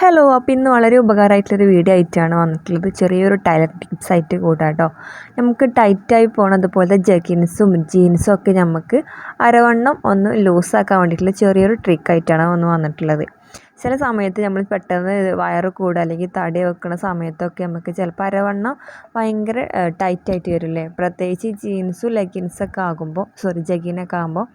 Hello അപ്പോൾ ഇന്ന് വളരെ ഉപകാരമായിട്ടുള്ളൊരു വീഡിയോ ആയിട്ടാണ് വന്നിട്ടുള്ളത്. ചെറിയൊരു ടൈലർ ടിപ്സ് ആയിട്ട് കൂട്ടാം കേട്ടോ നമുക്ക് ടൈറ്റായി പോകണം അതുപോലെ ജഗിൻസും ജീൻസും ഒക്കെ നമുക്ക് അരവണ്ണം ഒന്ന് ലൂസാക്കാൻ വേണ്ടിയിട്ടുള്ള ചെറിയൊരു ട്രിക്കായിട്ടാണ് ഒന്ന് വന്നിട്ടുള്ളത്. ചില സമയത്ത് നമ്മൾ പെട്ടെന്ന് വയറ് കൂടുക അല്ലെങ്കിൽ തടി വെക്കുന്ന സമയത്തൊക്കെ നമുക്ക് ചിലപ്പോൾ അരവണ്ണം ഭയങ്കര ടൈറ്റായിട്ട് വരില്ലേ? പ്രത്യേകിച്ച് ജീൻസും ലെഗിൻസൊക്കെ ആകുമ്പോൾ സോറി ജഗിനൊക്കെ ആകുമ്പോൾ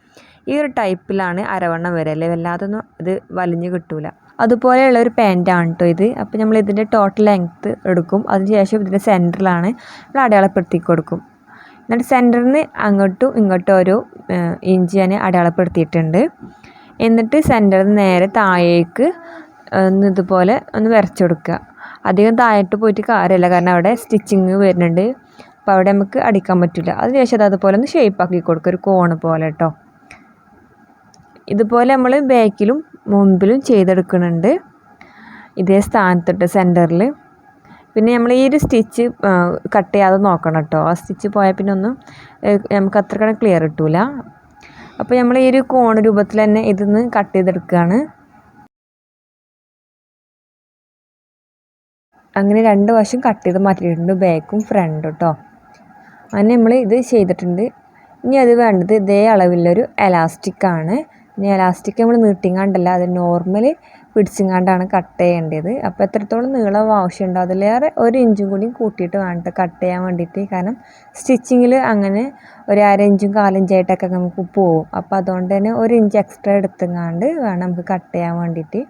ഈ ഒരു ടൈപ്പിലാണ് അരവണ്ണം വരല്ലേ വല്ലാതൊന്നും ഇത് വലിഞ്ഞു കിട്ടൂല. അതുപോലെയുള്ള ഒരു പാന്റാണ് കേട്ടോ ഇത്. അപ്പോൾ നമ്മൾ ഇതിന്റെ ടോട്ടൽ ലെങ്ത്ത് എടുക്കും. അതിനുശേഷം ഇതിന്റെ സെന്ററിലാണ് നമ്മൾ അടയാളപ്പെടുത്തി കൊടുക്കും. എന്നിട്ട് സെന്ററിൽ നിന്ന് അങ്ങോട്ടും ഇങ്ങോട്ടും ഒരു ഇഞ്ച് ഞാൻ അടയാളപ്പെടുത്തിയിട്ടുണ്ട്. എന്നിട്ട് സെന്ററിൽ നിന്ന് നേരെ താഴേക്ക് ഒന്ന് ഇതുപോലെ ഒന്ന് വരച്ചെടുക്കുക അധികം താഴോട്ട് പോയിട്ട് കാര്യമില്ല. കാരണം അവിടെ സ്റ്റിച്ചിങ് വരുന്നുണ്ട്. അപ്പോൾ അവിടെ നമുക്ക് അടിക്കാൻ പറ്റില്ല. അതിനുശേഷം അത് അതുപോലെ ഒന്ന് ഷേപ്പാക്കി കൊടുക്കുക. ഒരു കോണ് പോലെ കേട്ടോ ഇതുപോലെ നമ്മൾ ബാക്കിലും മുമ്പിലും ചെയ്തെടുക്കുന്നുണ്ട്. ഇതേ സ്ഥാനത്തിട്ട് സെന്ററിൽ പിന്നെ നമ്മൾ ഈ ഒരു സ്റ്റിച്ച് കട്ട് ചെയ്യാതെ നോക്കണം കേട്ടോ ആ സ്റ്റിച്ച് പോയാൽ പിന്നെ ഒന്നും നമുക്ക് അത്ര ക്ലിയർ കിട്ടൂല. അപ്പോൾ നമ്മൾ ഈ ഒരു കോൺ രൂപത്തിൽ തന്നെ ഇതിന്ന് കട്ട് ചെയ്തെടുക്കുകയാണ് അങ്ങനെ രണ്ട് വശം കട്ട് ചെയ്ത് മാറ്റിയിട്ടുണ്ട് ബാക്കും ഫ്രണ്ടും കേട്ടോ അങ്ങനെ നമ്മൾ ഇത് ചെയ്തിട്ടുണ്ട്. ഇനി അത് വേണ്ടത് ഇതേ അളവിലൊരു എലാസ്റ്റിക്കാണ് ഇനി എലാസ്റ്റിക് നമ്മൾ നീട്ടിങ്ങാണ്ടല്ല അത് നോർമൽ പിടിച്ചിങ്ങാണ്ടാണ് കട്ട് ചെയ്യേണ്ടത്. അപ്പോൾ എത്രത്തോളം നീളം ആവശ്യമുണ്ടോ അതിലേറെ ഒരു ഇഞ്ചും കൂടി കൂട്ടിയിട്ട് വേണ്ട കട്ട് ചെയ്യാൻ വേണ്ടിയിട്ട്. കാരണം സ്റ്റിച്ചിങ്ങിൽ അങ്ങനെ ഒരു അര ഇഞ്ചും കാലിഞ്ചായിട്ടൊക്കെ നമുക്ക് പോവും. അപ്പോൾ അതുകൊണ്ട് തന്നെ ഒരു ഇഞ്ച് എക്സ്ട്രാ എടുത്തുങ്ങാണ്ട് വേണം നമുക്ക് കട്ട് ചെയ്യാൻ വേണ്ടിയിട്ട്.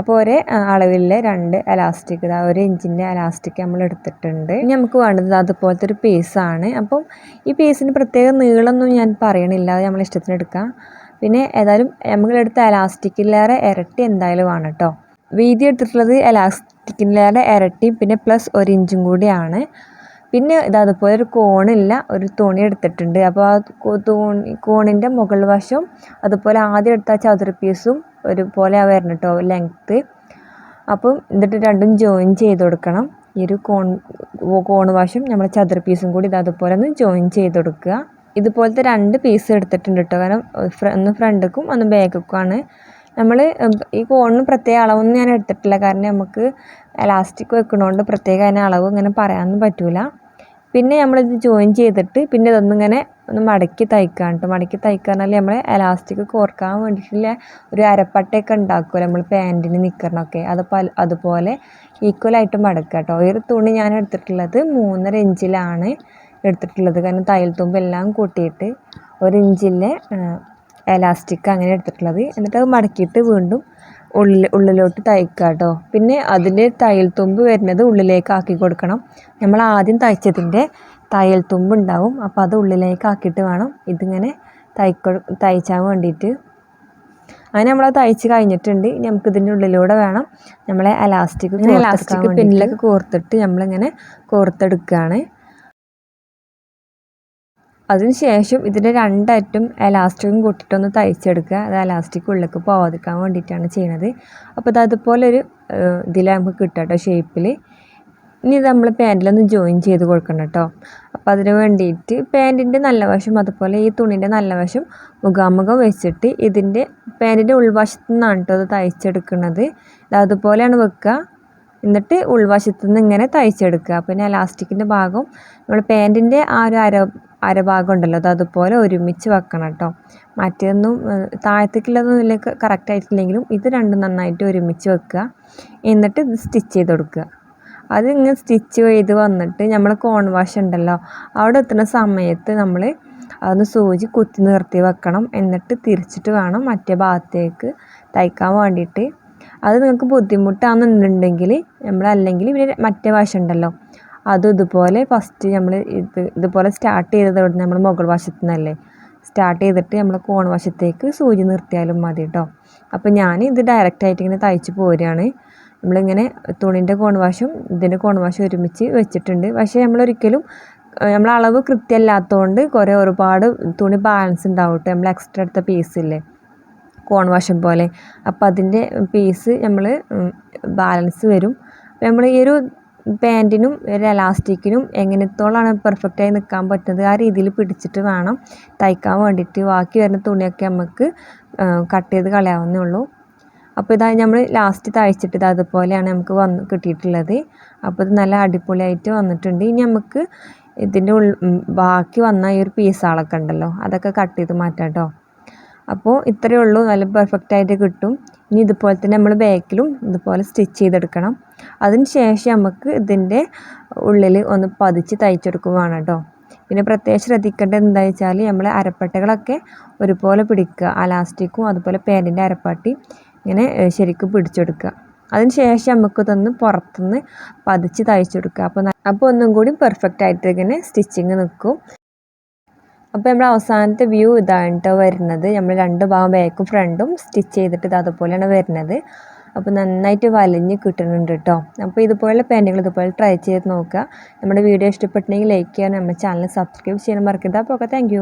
അപ്പോൾ ഒരേ അളവിലെ രണ്ട് എലാസ്റ്റിക് ഇതാ ഒരു ഇഞ്ചിന്റെ എലാസ്റ്റിക് നമ്മൾ എടുത്തിട്ടുണ്ട്. ഇനി നമുക്ക് വേണ്ടത് അതുപോലത്തെ ഒരു പീസാണ് അപ്പം ഈ പീസിന് പ്രത്യേക നീളമൊന്നും ഞാൻ പറയണില്ല. അത് നമ്മൾ ഇഷ്ടത്തിന് എടുക്കാം. പിന്നെ ഏതായാലും നമ്മളെടുത്ത എലാസ്റ്റിക്കിലേറെ ഇരട്ടി എന്തായാലും ആണ് കേട്ടോ വീതി എടുത്തിട്ടുള്ളത് എലാസ്റ്റിക്കിലേറെ ഇരട്ടിയും പിന്നെ പ്ലസ് ഒരു ഇഞ്ചും കൂടിയാണ്. പിന്നെ ഇത് അതുപോലെ ഒരു കോണില്ല ഒരു തുണി എടുത്തിട്ടുണ്ട്. അപ്പോൾ ആ തുണി കോണിന്റെ മുകൾ വശം അതുപോലെ ആദ്യം എടുത്ത ചതുര പീസും ഒരുപോലെ ആ വരണം കേട്ടോ ലെങ്ത്ത് അപ്പം എന്നിട്ട് രണ്ടും ജോയിൻ ചെയ്ത് കൊടുക്കണം. ഈ ഒരു കോൺ കോൺ വശം നമ്മൾ ചതുര പീസും കൂടി ഇത് അതുപോലെ ഒന്ന് ജോയിൻ ചെയ്ത് കൊടുക്കുക. ഇതുപോലത്തെ രണ്ട് പീസ് എടുത്തിട്ടുണ്ട് കേട്ടോ കാരണം ഒന്ന് ഫ്രണ്ടിക്കും ഒന്ന് ബാക്കിക്കുമാണ് നമ്മൾ ഈ കോണിന് പ്രത്യേക അളവൊന്നും ഞാൻ എടുത്തിട്ടില്ല. കാരണം നമുക്ക് എലാസ്റ്റിക് വെക്കണോണ്ട് പ്രത്യേക അതിന് അളവ് ഇങ്ങനെ പറയാനൊന്നും പറ്റൂല. പിന്നെ നമ്മളിത് ജോയിൻ ചെയ്തിട്ട് പിന്നെ ഇതൊന്നിങ്ങനെ ഒന്ന് മടക്കി തയ്ക്കാൻ കേട്ടോ മടക്കി തയ്ക്കാൻ പറഞ്ഞാൽ നമ്മൾ എലാസ്റ്റിക് കോർക്കാൻ വേണ്ടിയിട്ടുള്ള ഒരു അരപ്പട്ടയൊക്കെ ഉണ്ടാക്കുമല്ലോ നമ്മൾ പാന്റിന് നിൽക്കണമൊക്കെ അത് അതുപോലെ ഈക്വലായിട്ട് മടക്കുക കേട്ടോ ഒരു തുണി ഞാൻ എടുത്തിട്ടുള്ളത് മൂന്നര ഇഞ്ചിലാണ് എടുത്തിട്ടുള്ളത്. കാരണം തയ്യൽ തുമ്പ് എല്ലാം കൂട്ടിയിട്ട് ഒരു ഇഞ്ചിലെ എലാസ്റ്റിക് അങ്ങനെ എടുത്തിട്ടുള്ളത്. എന്നിട്ട് അത് മടക്കിയിട്ട് വീണ്ടും ഉള്ളിൽ ഉള്ളിലോട്ട് തയ്ക്കുക കേട്ടോ. പിന്നെ അതിന്റെ തയ്യൽ തുമ്പ് വരുന്നത് ഉള്ളിലേക്ക് ആക്കി കൊടുക്കണം. നമ്മൾ ആദ്യം തയ്ച്ചതിന്റെ തയ്യൽ തുമ്പ് ഉണ്ടാവും. അപ്പോൾ അത് ഉള്ളിലേക്ക് ആക്കിയിട്ട് വേണം ഇതിങ്ങനെ തയ്ക്ക തയ്ച്ചാൻ വേണ്ടിയിട്ട്. അങ്ങനെ നമ്മൾ തയ്ച്ച് കഴിഞ്ഞിട്ടുണ്ട്. ഇനി നമുക്ക് ഇതിന്റെ ഉള്ളിലൂടെ വേണം നമ്മളെ എലാസ്റ്റിക് എലാസ്റ്റിക് പിന്നിലൊക്കെ കോർത്തിട്ട് നമ്മളിങ്ങനെ കോർത്തെടുക്കുകയാണ്. അതിന് ശേഷം ഇതിന്റെ രണ്ടറ്റും എലാസ്റ്റിക്കും കൂട്ടിയിട്ടൊന്ന് തയ്ച്ചെടുക്കുക. അത് എലാസ്റ്റിക് ഉള്ളിലേക്ക് പോവാതിരിക്കാൻ വേണ്ടിയിട്ടാണ് ചെയ്യണത്. അപ്പോൾ അത് അതുപോലെ ഒരു ഇതിൽ നമുക്ക് കിട്ടും കേട്ടോ ഷേപ്പിൽ ഇനി ഇത് നമ്മൾ പാന്റിലൊന്ന് ജോയിൻ ചെയ്ത് കൊടുക്കണം കേട്ടോ. അപ്പോൾ അതിന് വേണ്ടിയിട്ട് പാന്റിന്റെ നല്ല വശം അതുപോലെ ഈ തുണിന്റെ നല്ല വശം മുഖാമുഖം വെച്ചിട്ട് ഇതിന്റെ പാന്റിന്റെ ഉൾവശത്തു നിന്നാണ് കേട്ടോ അത് തയ്ച്ചെടുക്കുന്നത് അതുപോലെയാണ് വെക്കുക. എന്നിട്ട് ഉൾവശത്തു നിന്ന് ഇങ്ങനെ തയ്ച്ചെടുക്കുക. പിന്നെ ലാസ്റ്റിക്കിന്റെ ഭാഗം നമ്മൾ പാന്റിന്റെ ആ ഒരു അര അരഭാഗം ഉണ്ടല്ലോ അത് അതുപോലെ ഒരുമിച്ച് വെക്കണം കേട്ടോ. മറ്റേതൊന്നും താഴത്തേക്കുള്ളതൊന്നും ഇല്ല കറക്റ്റ് ആയിട്ടില്ലെങ്കിലും ഇത് രണ്ടും നന്നായിട്ട് ഒരുമിച്ച് വെക്കുക. എന്നിട്ട് ഇത് സ്റ്റിച്ച് ചെയ്ത് കൊടുക്കുക. അത് ഇങ്ങനെ സ്റ്റിച്ച് ചെയ്ത് വന്നിട്ട് നമ്മൾ കോൺ വാഷ് ഉണ്ടല്ലോ അവിടെ എത്തുന്ന സമയത്ത് നമ്മൾ അതൊന്ന് സൂചി കുത്തി നിർത്തി വെക്കണം. എന്നിട്ട് തിരിച്ചിട്ട് വേണം മറ്റേ ഭാഗത്തേക്ക് തയ്ക്കാൻ വേണ്ടിയിട്ട്. അത് നിങ്ങൾക്ക് ബുദ്ധിമുട്ടാണെന്നുണ്ടെങ്കിൽ നമ്മൾ അല്ലെങ്കിൽ പിന്നെ മറ്റേ വാഷ് ഉണ്ടല്ലോ അതും ഇതുപോലെ ഫസ്റ്റ് നമ്മൾ ഇത് ഇതുപോലെ സ്റ്റാർട്ട് ചെയ്തത് ഇവിടെ നമ്മൾ മുകൾ വശത്തു നിന്നല്ലേ സ്റ്റാർട്ട് ചെയ്തിട്ട് നമ്മൾ കോൺ വശത്തേക്ക് സൂചി നിർത്തിയാലും മതി കേട്ടോ അപ്പോൾ ഞാൻ ഇത് ഡയറക്റ്റായിട്ട് ഇങ്ങനെ തയ്ച്ച് പോരുകയാണ് നമ്മളിങ്ങനെ തുണിന്റെ കോൺവാശും ഇതിന്റെ കോൺവാശും ഒരുമിച്ച് വെച്ചിട്ടുണ്ട്. പക്ഷേ നമ്മളൊരിക്കലും നമ്മൾ അളവ് കൃത്യമല്ലാത്തതുകൊണ്ട് കുറേ ഒരുപാട് തുണി ബാലൻസ് ഉണ്ടാവും നമ്മൾ എക്സ്ട്രാ എടുത്ത പീസില്ലേ കോൺവാശം പോലെ. അപ്പോൾ അതിന്റെ പീസ് നമ്മൾ ബാലൻസ് വരും. നമ്മൾ ഈ ഒരു പാന്റിനും ഒരു എലാസ്റ്റിക്കിനും എങ്ങനത്തോളാണ് പെർഫെക്റ്റായി നിൽക്കാൻ പറ്റുന്നത് ആ രീതിയിൽ പിടിച്ചിട്ട് വേണം തയ്ക്കാൻ വേണ്ടിയിട്ട്. ബാക്കി വരുന്ന തുണിയൊക്കെ നമുക്ക് കട്ട് ചെയ്ത് കളയാവുന്നേ ഉള്ളൂ. അപ്പോൾ ഇതാ നമ്മൾ ലാസ്റ്റ് തയ്ച്ചിട്ട് ഇത് അതുപോലെയാണ് നമുക്ക് വന്ന് കിട്ടിയിട്ടുള്ളത്. അപ്പോൾ ഇത് നല്ല അടിപൊളിയായിട്ട് വന്നിട്ടുണ്ട്. ഇനി നമുക്ക് ഇതിന്റെ ഉൾ ബാക്കി വന്ന ഈ ഒരു പീസുകളൊക്കെ ഉണ്ടല്ലോ അതൊക്കെ കട്ട് ചെയ്ത് മാറ്റാം കേട്ടോ അപ്പോൾ ഇത്രയേ ഉള്ളൂ. നല്ല പെർഫെക്റ്റ് ആയിട്ട് കിട്ടും. ഇനി ഇതുപോലെ തന്നെ നമ്മൾ ബാക്കിലും ഇതുപോലെ സ്റ്റിച്ച് ചെയ്തെടുക്കണം. അതിന് ശേഷം നമുക്ക് ഇതിന്റെ ഉള്ളിൽ ഒന്ന് പതിച്ച് തയ്ച്ചെടുക്കുകയാണ് കേട്ടോ പിന്നെ പ്രത്യേകം ശ്രദ്ധിക്കേണ്ടത് എന്താ വെച്ചാൽ നമ്മൾ അരപ്പട്ടകളൊക്കെ ഒരുപോലെ പിടിക്കുക. അലാസ്റ്റിക്കും അതുപോലെ പാന്റിന്റെ അരപ്പാട്ടി ഇങ്ങനെ ശരിക്കും പിടിച്ചെടുക്കുക. അതിന് ശേഷം നമുക്ക് ഇതൊന്ന് പുറത്തുനിന്ന് പതിച്ച് തയ്ച്ചെടുക്കുക. അപ്പോൾ അപ്പോൾ ഒന്നും കൂടി പെർഫെക്റ്റ് ആയിട്ട് ഇങ്ങനെ സ്റ്റിച്ചിങ് നിൽക്കും. അപ്പോൾ നമ്മൾ അവസാനത്തെ വ്യൂ ഇതാണ് കേട്ടോ വരുന്നത്. നമ്മൾ രണ്ട് ഭാഗം ബാക്കും ഫ്രണ്ടും സ്റ്റിച്ച് ചെയ്തിട്ട് ഇത് അതുപോലെയാണ് വരുന്നത്. അപ്പോൾ നന്നായിട്ട് വലിഞ്ഞ് കിട്ടുന്നുണ്ട് കേട്ടോ അപ്പോൾ ഇതുപോലെ പാന്റുകൾ ഇതുപോലെ ട്രൈ ചെയ്ത് നോക്കുക. നമ്മുടെ വീഡിയോ ഇഷ്ടപ്പെട്ടെങ്കിൽ ലൈക്ക് ചെയ്യാൻ നമ്മുടെ ചാനൽ സബ്സ്ക്രൈബ് ചെയ്യാൻ മറക്കരുത്. അപ്പോൾ ഓക്കെ താങ്ക്